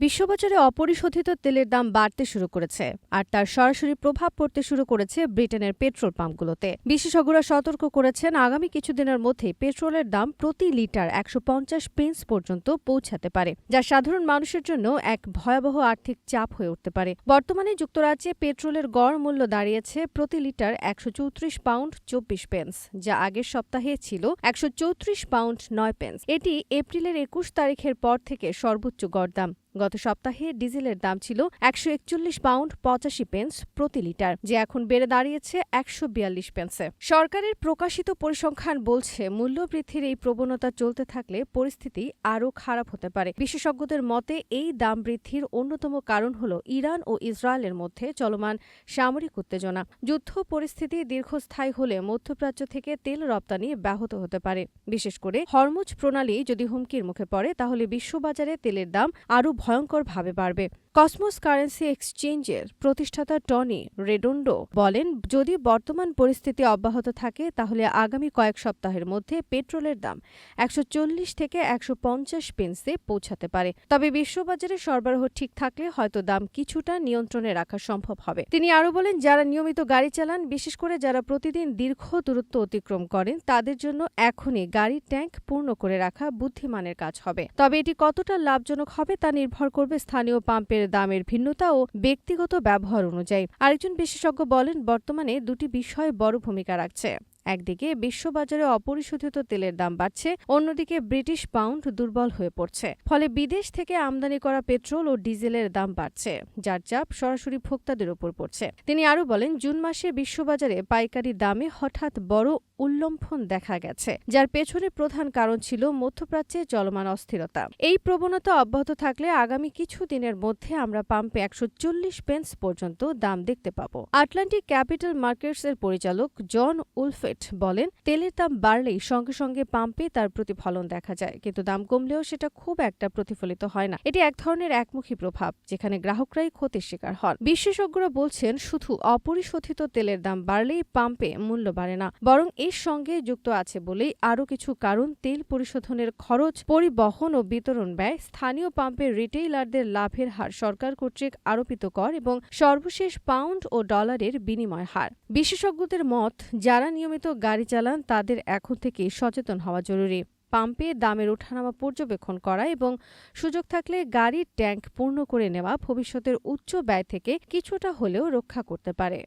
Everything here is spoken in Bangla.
বিশ্ববাজারে অপরিশোধিত তেলের দাম বাড়তে শুরু করেছে আর তার সরাসরি প্রভাব পড়তে শুরু করেছে ব্রিটেনের পেট্রোল পাম্পগুলোতে। বিশেষজ্ঞরা সতর্ক করেছেন, আগামী কিছুদিনের মধ্যে পেট্রোলের দাম প্রতি লিটার একশো পঞ্চাশ পেন্স পর্যন্ত পৌঁছাতে পারে, যা সাধারণ মানুষের জন্য এক ভয়াবহ আর্থিক চাপ হয়ে উঠতে পারে। বর্তমানে যুক্তরাজ্যে পেট্রোলের গড় মূল্য দাঁড়িয়েছে প্রতি লিটার একশো চৌত্রিশ পাউন্ড চব্বিশ পেন্স, যা আগের সপ্তাহে ছিল একশো চৌত্রিশ পাউন্ড নয় পেন্স। এটি এপ্রিলের একুশ তারিখের পর থেকে সর্বোচ্চ গড় দাম। গত সপ্তাহে ডিজেলের দাম ছিল একশো একচল্লিশ পাউন্ড পঁচাশি পেন্স প্রতি লিটার, যে এখন বেড়ে দাঁড়িয়েছে একশো বিয়াল্লিশ পেন্সে। সরকারের প্রকাশিত পরিসংখ্যান বলছে মূল্যবৃদ্ধির এই প্রবণতা চলতে থাকলে পরিস্থিতি আরও খারাপ হতে পারে। বিশেষজ্ঞদের মতে, এই দাম বৃদ্ধির অন্যতম কারণ হল ইরান ও ইসরায়েলের মধ্যে চলমান সামরিক উত্তেজনা। যুদ্ধ পরিস্থিতি দীর্ঘস্থায়ী হলে মধ্যপ্রাচ্য থেকে তেল রপ্তানি ব্যাহত হতে পারে। বিশেষ করে হরমুজ প্রণালী যদি হুমকির মুখে পড়ে, তাহলে বিশ্ববাজারে তেলের দাম আরও ভয়ঙ্করভাবে বাড়বে। কসমোস কারেন্সি এক্সচেঞ্জের প্রতিষ্ঠাতা টনি রেডোন্ডো বলেন, যদি বর্তমান পরিস্থিতি অব্যাহত থাকে, তাহলে আগামী কয়েক সপ্তাহের মধ্যে পেট্রোলের দাম একশো চল্লিশ থেকে একশো পঞ্চাশ পেন্সে পৌঁছাতে পারে। তবে বিশ্ববাজারে সরবরাহ ঠিক থাকলে হয়তো দাম কিছুটা নিয়ন্ত্রণে রাখা সম্ভব হবে। তিনি আরও বলেন, যারা নিয়মিত গাড়ি চালান, বিশেষ করে যারা প্রতিদিন দীর্ঘ দূরত্ব অতিক্রম করেন, তাদের জন্য এখনই গাড়ির ট্যাঙ্ক পূর্ণ করে রাখা বুদ্ধিমানের কাজ হবে। তবে এটি কতটা লাভজনক হবে তা নির্ভর করবে স্থানীয় পাম্পের দামের ভিন্নতা ও ব্যক্তিগত ব্যবহার অনুযায়ী। আরেকজন বিশেষজ্ঞ বলেন, বর্তমানে দুটি বিষয় বড় ভূমিকা রাখছে। একদিকে বিশ্ববাজারে অপরিশোধিত তেলের দাম বাড়ছে, অন্যদিকে ব্রিটিশ পাউন্ড দুর্বল হয়ে পড়ছে। ফলে বিদেশ থেকে আমদানি করা পেট্রোল ও ডিজেলের দাম বাড়ছে, যার চাপ সরাসরি ভোক্তাদের উপর পড়ছে। তিনি আরও বলেন, জুন মাসে বিশ্ববাজারে পাইকারি দামে হঠাৎ বড় উল্লম্ফন দেখা গেছে, যার পেছনে প্রধান কারণ ছিল মধ্যপ্রাচ্যে চলমান অস্থিরতা। এই প্রবণতা অব্যাহত থাকলে আগামী কিছু দিনের মধ্যে আমরা পাম্পে একশো চল্লিশ পেন্স পর্যন্ত দাম দেখতে পাব। আটলান্টিক ক্যাপিটাল মার্কেটস এর পরিচালক জন উলফেট বলেন, তেলের দাম বাড়লেই সঙ্গে সঙ্গে পাম্পে তার প্রতিফলন দেখা যায়, কিন্তু দাম কমলেও সেটা খুব একটা প্রতিফলিত হয় না। এটি এক ধরনের একমুখী প্রভাব, যেখানে গ্রাহকরাই ক্ষতির শিকার হন। বিশেষজ্ঞরা বলছেন, শুধু অপরিশোধিত তেলের দাম বাড়লেই পাম্পে মূল্য বাড়ে না, বরং এর সঙ্গে যুক্ত আছে বলেই আরও কিছু কারণ তেল পরিশোধনের খরচ, পরিবহন ও বিতরণ ব্যয়, স্থানীয় পাম্পের রিটেইলারদের লাভের হার সরকার কর্তৃক আরোপিত কর এবং সর্বশেষ পাউন্ড ও ডলারের বিনিময় হার। বিশেষজ্ঞদের মত, যারা গাড়ি চালান, তাদের এখন থেকে সচেতন হওয়া জরুরি। পাম্পে দামের ওঠানামা পর্যবেক্ষণ করা এবং সুযোগ থাকলে গাড়ির ট্যাঙ্ক পূর্ণ করে নেওয়া ভবিষ্যতের উচ্চ ব্যয় থেকে কিছুটা হলেও রক্ষা করতে পারে।